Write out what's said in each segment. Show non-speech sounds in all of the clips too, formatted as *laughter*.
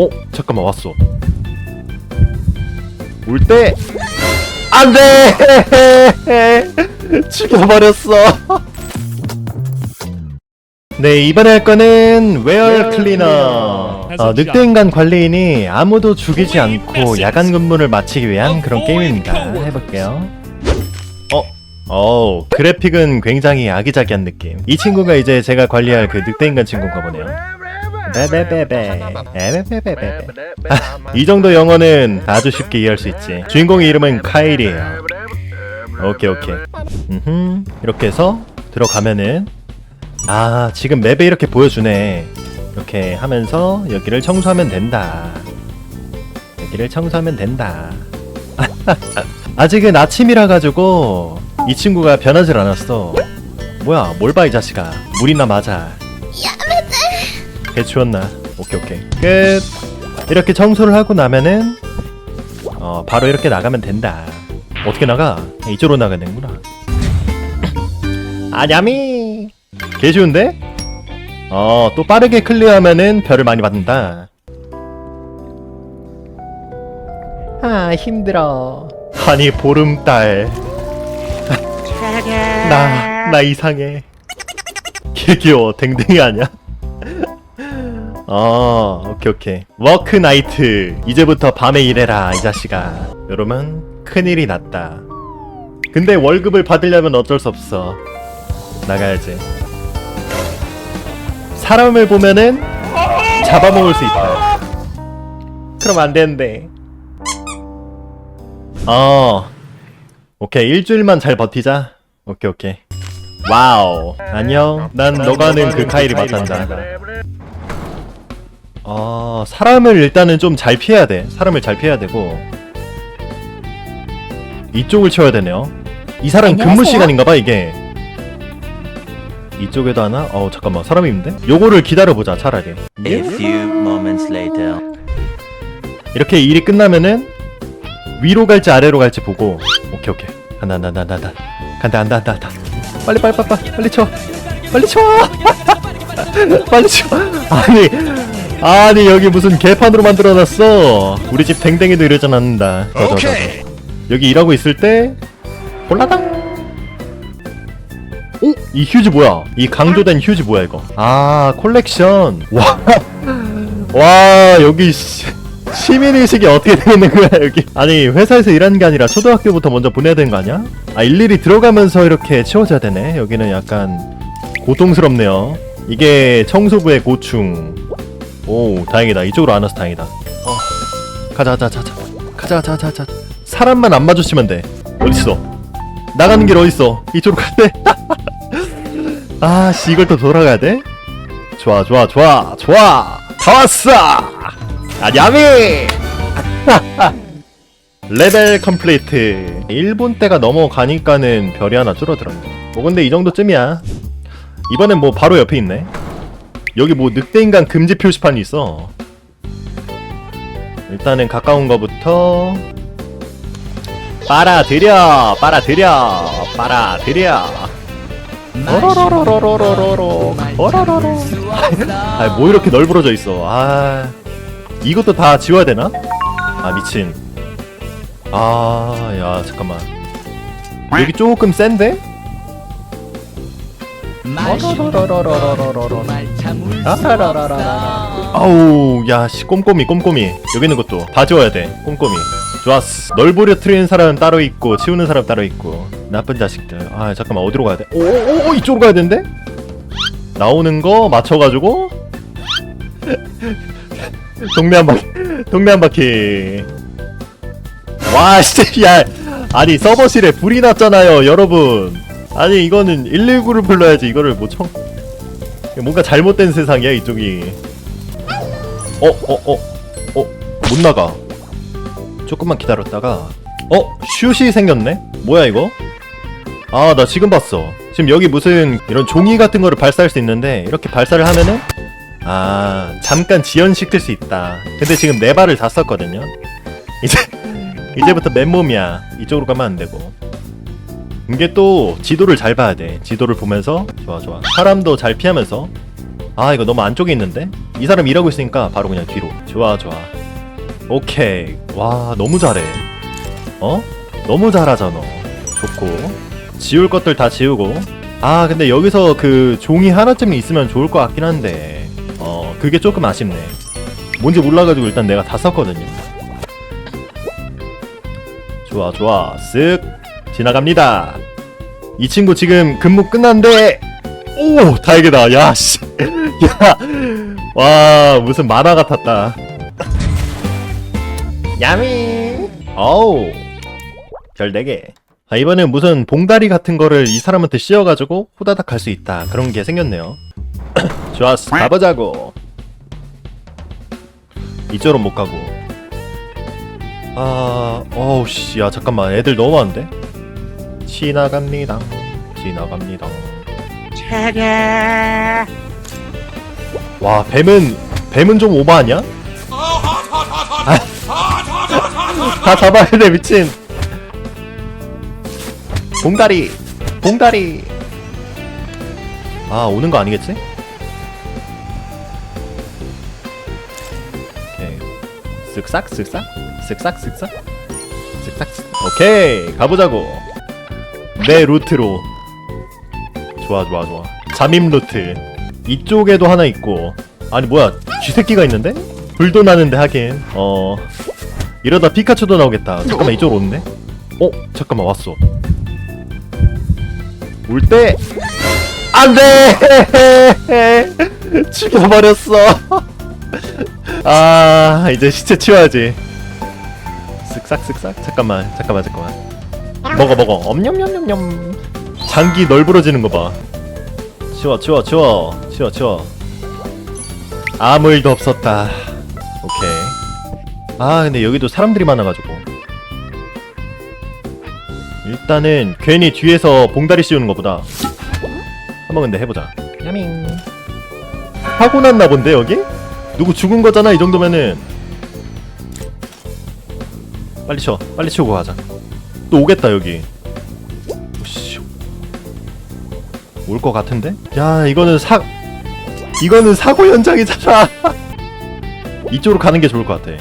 어? 잠깐만 왔어. 올 때? 안돼! *laughs* 죽여버렸어. *laughs* 네 이번에 할 거는 웨어 클리너. 어, 늑대 인간 관리인이 아무도 죽이지 않고 야간 근무를 마치기 위한 그런 게임입니다. 해볼게요. 어? 어 그래픽은 굉장히 아기자기한 느낌. 이 친구가 이제 제가 관리할 그 늑대 인간 친구인가 보네요 베베베베 베베베베베 이 정도 영어는 아주 쉽게 이해할 수 있지 주인공의 이름은 카일이에요 오케이 오케이 음흠. 이렇게 해서 들어가면은 아 지금 맵에 이렇게 보여주네 이렇게 하면서 여기를 청소하면 된다 여기를 청소하면 된다 아직은 아침이라 가지고 이 친구가 변하질 않았어 뭐야 뭘 봐 이 자식아 물이나 맞아 개 추웠나 오케이 오케이. 끝. 이렇게 청소를 하고 나면은 어 바로 이렇게 나가면 된다. 어떻게 나가? 이쪽으로 나가야 되는구나. *laughs* 아냐미! 개 쉬운데? 어 또 빠르게 클리어하면은 별을 많이 받는다. 아 힘들어. 아니 보름달. *laughs* 나, 나 이상해. 개 귀여워. 댕댕이 아니야? 어, 오케이, 오케이. 워크 나이트. 이제부터 밤에 일해라, 이 자식아. 여러분, 큰일이 났다. 근데 월급을 받으려면 어쩔 수 없어. 나가야지. 사람을 보면은 잡아먹을 수 있다. 그럼 안 되는데. 어, 오케이 일주일만 잘 버티자 오케이 오케이 와우 안녕 난 너가 아는 그 카일이 맞단다 어 사람을 일단은 좀 잘 피해야 돼. 사람을 잘 피해야 되고. 이쪽을 채워야 되네요. 이 사람 근무 안녕하세요. 시간인가봐 이게. 이쪽에도 하나? 어 잠깐만. 사람이 있는데? 요거를 기다려보자 차라리. A few moments later. 이렇게 일이 끝나면은 위로 갈지 아래로 갈지 보고. 오케이 오케이. 간다 간다 간다 간다. 간다 간다 간다 간다. 빨리 빨리 빨리 빨리. 빨리 쳐. 빨리 쳐. *laughs* 빨리 쳐. 아니 아니 여기 무슨 개판으로 만들어놨어 우리 집 댕댕이도 이러지 않는다 저, 저, 저, 저. 여기 일하고 있을 때 볼라당 오? 이 휴지 뭐야? 이 강조된 휴지 뭐야 이거? 아 콜렉션 와 와 여기 씨, 시민의식이 어떻게 되는 거야 여기 아니 회사에서 일하는 게 아니라 초등학교부터 먼저 보내야 되는 거 아니야? 아 일일이 들어가면서 이렇게 치워줘야 되네 여기는 약간 고통스럽네요 이게 청소부의 고충 오 다행이다. 이쪽으로 안 와서 다행이다. 어. 가자 가자 가자. 가자 가자 가자 가자. 사람만 안 마주치면 돼. 어딨어? 나가는 길 어딨어? 이쪽으로 갈때 *laughs* 아씨 이걸 또 돌아가야 돼? 좋아 좋아 좋아 좋아. 다 왔어. 아냐미! *laughs* 레벨 컴플리트. 1분 때가 넘어가니까는 별이 하나 줄어들었네. 뭐 근데 이 정도쯤이야. 이번엔 뭐 바로 옆에 있네 여기 뭐 늑대인간 금지 표시판이 있어. 일단은 가까운 거부터 빨아들여 빨아들여 빨아들여. 어로로로로로로로. 어로로로. 아뭐 이렇게 널브러져 있어. 아 이것도 다 지워야 되나? 아 미친. 아 야 잠깐만. 여기 조금 센데? 아우 야 씨 꼼꼼히 꼼꼼히. 여기 있는 것도 다 지워야 돼. 꼼꼼히. 좋았어. 널브려 트리는 사람 따로 있고 치우는 사람 따로 있고. 나쁜 자식들. 아 잠깐만 어디로 가야 돼? 오오오 이쪽으로 가야 되는데? 나오는 거 맞춰가지고? *laughs* 동네 한 바퀴 동네 한 바퀴. 와 *laughs* 진짜 야. 아니 서버실에 불이 났잖아요 여러분 아니 이거는 119를 불러야지 이거를 뭐 청... 뭔가 잘못된 세상이야 이쪽이. 어 어 어 어 못 나가. 조금만 기다렸다가. 어 슛이 생겼네? 뭐야 이거? 아 나 지금 봤어. 지금 여기 무슨 이런 종이 같은 거를 발사할 수 있는데 이렇게 발사를 하면은 아 잠깐 지연시킬 수 있다. 근데 지금 네 발을 다 썼거든요. 이제 *laughs* 이제부터 맨몸이야. 이쪽으로 가면 안 되고 이게 또 지도를 잘 봐야 돼. 지도를 보면서 좋아 좋아. 사람도 잘 피하면서. 아 이거 너무 안쪽에 있는데? 이 사람 일하고 있으니까 바로 그냥 뒤로. 좋아 좋아. 오케이. 와 너무 잘해. 어? 너무 잘하잖아. 좋고. 지울 것들 다 지우고. 아 근데 여기서 그 종이 하나쯤 있으면 좋을 것 같긴 한데. 어 그게 조금 아쉽네. 뭔지 몰라가지고 일단 내가 다 썼거든요. 좋아 좋아. 쓱. 지나갑니다 이 친구 지금 근무 끝났는데 오 다행이다. 야씨. *laughs* 야와 무슨 만화 같았다. 야미. 어우 별 4개 아, 이번엔 무슨 봉다리 같은 거를 이 사람한테 씌워가지고 후다닥 갈 수 있다. 그런 게 생겼네요. *clears throat* 좋았어. 가보자고. 이쪽으로 못 가고. 아 어우 씨 야 잠깐만. 애들 너무 많은데 지나갑니다. 지나갑니다. 와 뱀은 뱀은 좀 오버 아니야? 아, 다 잡아야 돼 미친. 봉다리 봉다리. 아 오는 거 아니겠지? 오케이. 쓱싹 쓱싹? 쓱싹 쓱싹? 쓱싹 쓱. 오케이 가보자고 내 루트로. 좋아 좋아 좋아. 잠입 루트. 이쪽에도 하나 있고. 아니 뭐야? 쥐새끼가 있는데? 불도 나는데 하긴. 어. 이러다 피카츄도 나오겠다. 잠깐만 이쪽으로 오는데? 어? 잠깐만 왔어. 올 때. 안돼! *laughs* 죽여버렸어. *laughs* 아 이제 시체 치워야지. 쓱싹 쓱싹? 잠깐만 잠깐만 잠깐만 먹어 먹어. 엄냠냠냠냠. 장기 널브러지는 거봐. 치워 치워 치워. 치워 치워. 아무 일도 없었다. 오케이. 아 근데 여기도 사람들이 많아가지고. 일단은 괜히 뒤에서 봉다리 씌우는 것보다. 한번 근데 해보자. 야밍. 사고 났나 본데 여기? 누구 죽은 거잖아 이 정도면은. 빨리 쳐 빨리 치우고 가자 또 오겠다 여기. 올 것 같은데? 야 이거는 사 이거는 사고 현장이잖아. *laughs* 이쪽으로 가는 게 좋을 것 같아.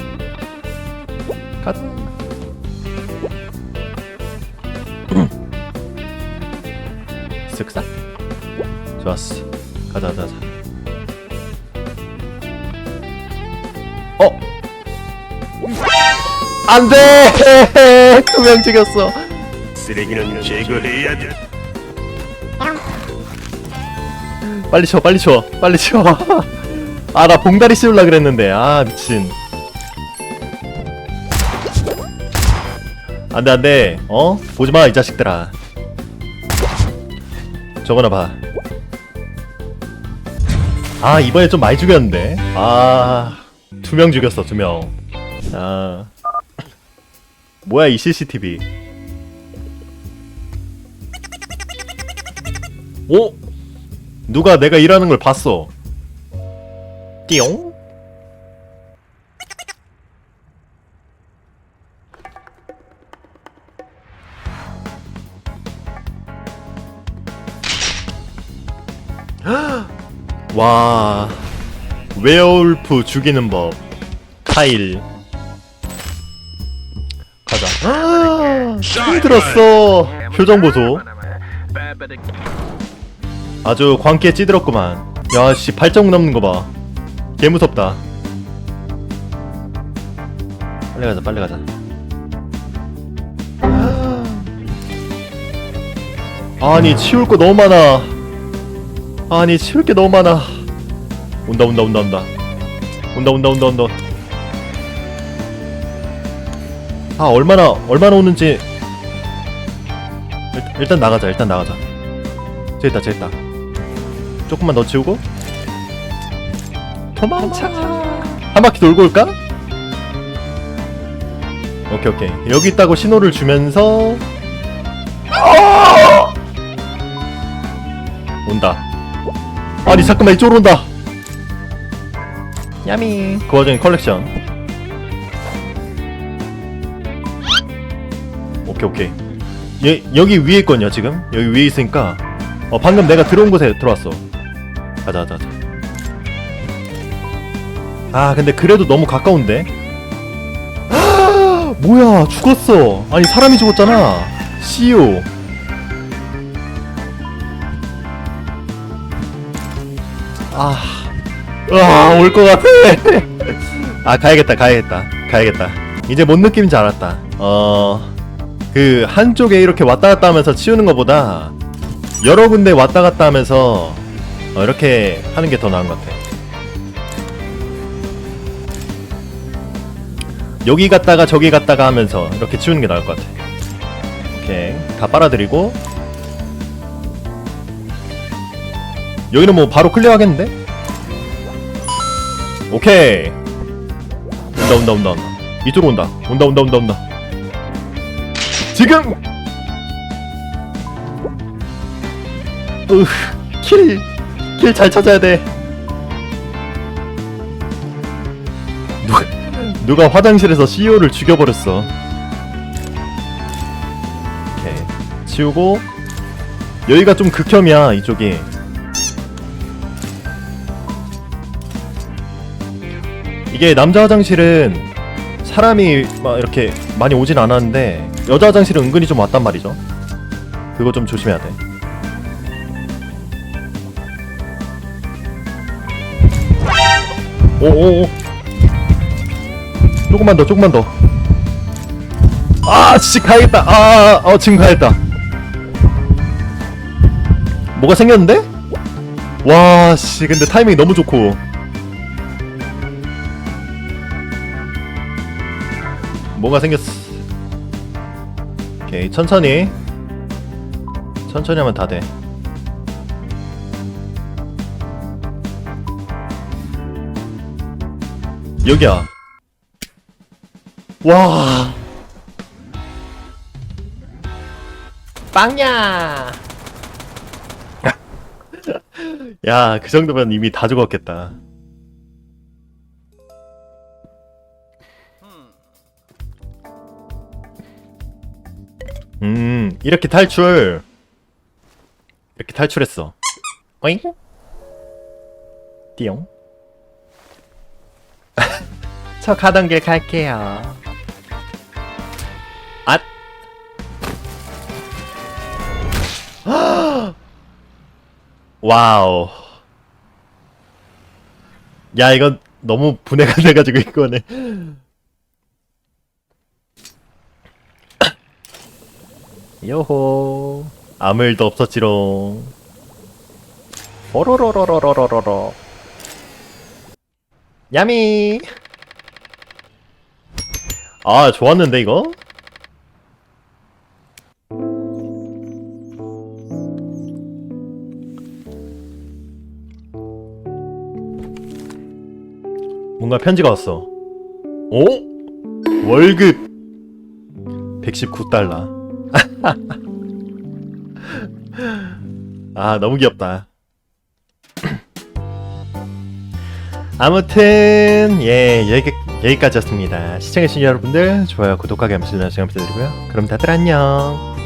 가자 *clears throat* 쓱싹? 좋았어. 가자 가자 안돼! *laughs* 두 명 죽였어. 쓰레기는 제거해야 돼. 빨리 쳐 빨리 쳐 빨리 쳐아 나 봉다리 씌울라 그랬는데. 아 미친. 안돼 안돼. 어? 보지마 이 자식들아. 저거나 봐아 이번에 좀 많이 죽였는데. 아 두 명 죽였어 두명아 뭐야 이 CCTV 오 누가 내가 일하는 걸 봤어. 띠용? *gasps* 와, 웨어울프 죽이는 법. 카일. 가자. 힘들었어. 표정 보소. 아주 광기에 찌들었구만. 야, 씨, 발자국 남는 거 봐. 개 무섭다. 빨리 가자, 빨리 가자. 아니, 치울 거 너무 많아. 아니, 치울 게 너무 많아. 온다, 온다, 온다, 온다. 온다, 온다, 온다, 온다. 아, 얼마나, 얼마나 오는지. 일, 일단 나가자, 일단 나가자. 저기 있다. 조금만 더 치우고 도망쳐 한 바퀴 돌고 올까? 오케이 오케이 여기 있다고 신호를 주면서 아! 온다 아니 잠깐만 이쪽으로 온다 야미 그 와중에 컬렉션 오케이 오케이. 얘, 여기 위에 있거든요 지금? 여기 위에 있으니까. 어 방금 내가 들어온 곳에 들어왔어. 가자 가자 가자. 아 근데 그래도 너무 가까운데? 뭐야 죽었어. 아니 사람이 죽었잖아. CEO 아올 것 같아. *laughs* 아 가야겠다 가야겠다 가야겠다. 이제 뭔 느낌인지 알았다. 어 그 한쪽에 이렇게 왔다 갔다 하면서 치우는 것보다 여러 군데 왔다 갔다 하면서 어, 이렇게 하는 게 더 나은 것 같아 여기 갔다가 저기 갔다가 하면서 이렇게 치우는 게 나을 것 같아 오케이 다 빨아들이고. 여기는 뭐 바로 클리어 하겠는데? 오케이. 온다 온다 온다 온다. 이쪽으로 온다. 온다 온다 온다 온다 지금! 으킬킬 잘 찾아야 돼. 누가 누가 화장실에서 CEO를 죽여버렸어. 오케이. 치우고. 여기가 좀 극혐이야 이쪽이. 이게 남자 화장실은 사람이 막 이렇게 많이 오진 않았는데 여자 화장실은 은근히 좀 왔단 말이죠. 그거 좀 조심해야 돼. 오오오 조금만 더 조금만 더. 아, 씨 가야겠다. 아, 어 지금 가야겠다. 뭐가 생겼는데? 와, 씨 근데 타이밍이 너무 좋고. 뭐가 생겼어. 오케이, 천천히. 천천히 하면 다 돼. 여기야. 와. 빵야. *laughs* 야, 그 정도면 이미 다 죽었겠다. 음, 이렇게 탈출. 이렇게 탈출했어. 어잉? 띠용. *laughs* 저 가던 길 갈게요. 앗! *gasps* 와우. 야, 이건 너무 분해가 돼가지고 이거네. 요호. 아무 일도 없었지롱. 오로로로로로로로 야미. 아 좋았는데 이거? 뭔가 편지가 왔어. 오? 월급. 119달러 아 너무 귀엽다. 아무튼 예 여기, 여기까지였습니다. 시청해주신 여러분들 좋아요 구독하기 함수는 시간 부탁드리고요. 그럼 다들 안녕